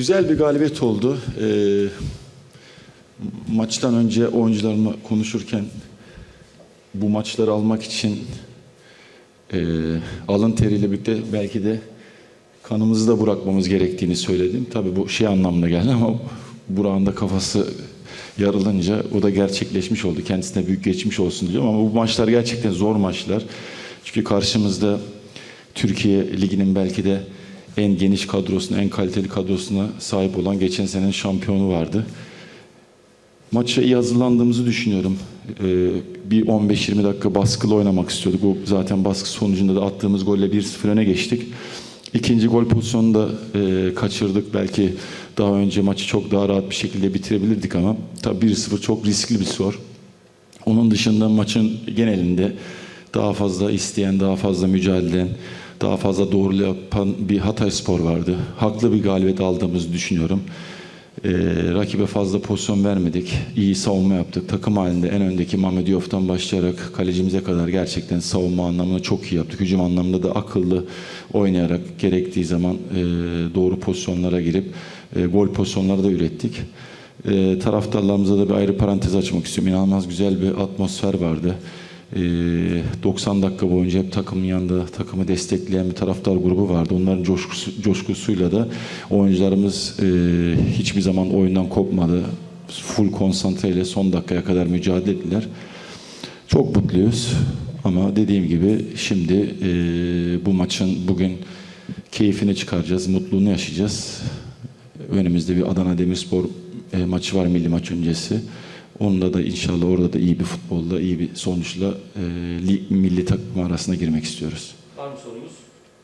Güzel bir galibiyet oldu. Ee, maçtan önce oyuncularımla konuşurken bu maçları almak için e, alın teriyle birlikte belki de kanımızı da bırakmamız gerektiğini söyledim. Tabii bu şey anlamda geldi ama Burak'ın da kafası yarılınca o da gerçekleşmiş oldu. Kendisine büyük geçmiş olsun diyorum ama bu maçlar gerçekten zor maçlar. Çünkü karşımızda Türkiye Ligi'nin belki de en geniş kadrosuna, en kaliteli kadrosuna sahip olan geçen senenin şampiyonu vardı. Maça iyi hazırlandığımızı düşünüyorum. Ee, bir 15-20 dakika baskılı oynamak istiyorduk. O zaten baskı sonucunda da attığımız golle 1-0 öne geçtik. İkinci gol pozisyonunu da e, kaçırdık. Belki daha önce maçı çok daha rahat bir şekilde bitirebilirdik ama tabii 1-0 çok riskli bir skor. Onun dışında maçın genelinde daha fazla isteyen, daha fazla mücadele daha fazla doğru yapan bir Hatay Spor vardı. Haklı bir galibiyet aldığımızı düşünüyorum. Ee, rakibe fazla pozisyon vermedik. İyi savunma yaptık. Takım halinde en öndeki Mehmet Diyof'tan başlayarak kalecimize kadar gerçekten savunma anlamında çok iyi yaptık. Hücum anlamında da akıllı oynayarak gerektiği zaman e, doğru pozisyonlara girip e, gol pozisyonları da ürettik. E, taraftarlarımıza da bir ayrı parantez açmak istiyorum. İnanılmaz güzel bir atmosfer vardı. E, 90 dakika boyunca hep takımın yanında takımı destekleyen bir taraftar grubu vardı. Onların coşkusu, coşkusuyla da oyuncularımız e, hiçbir zaman oyundan kopmadı. Full konsantreyle son dakikaya kadar mücadele ettiler. Çok mutluyuz. Ama dediğim gibi şimdi e, bu maçın bugün keyfini çıkaracağız, mutluluğunu yaşayacağız. Önümüzde bir Adana Demirspor e, maçı var milli maç öncesi. Onda da inşallah orada da iyi bir futbolda, iyi bir sonuçla e, milli takım arasına girmek istiyoruz. Var mı sorumuz?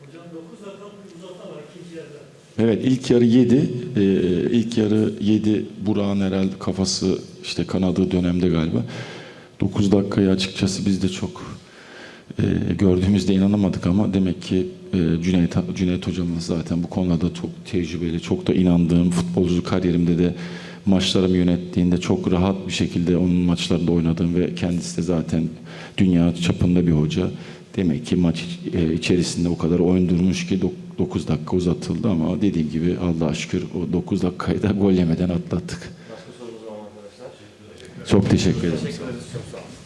Hocam 9 dakika bir uzatma var ikinci yarıda. Evet ilk yarı 7. Ee, ilk yarı 7 Burak'ın herhalde kafası işte kanadığı dönemde galiba. 9 dakikayı açıkçası biz de çok e, gördüğümüzde inanamadık ama demek ki e, Cüneyt, Cüneyt hocamız zaten bu konuda çok tecrübeli, çok da inandığım futbolcu kariyerimde de maçlarımı yönettiğinde çok rahat bir şekilde onun maçlarında oynadığım ve kendisi de zaten dünya çapında bir hoca. Demek ki maç e, içerisinde o kadar oyun durmuş ki 9 dakika uzatıldı ama dediğim gibi Allah'a şükür o 9 dakikayı da gol yemeden atlattık. Başka sorumuz var mı arkadaşlar? Çok teşekkür ederim. Teşekkür ederiz. Çok sağ olun.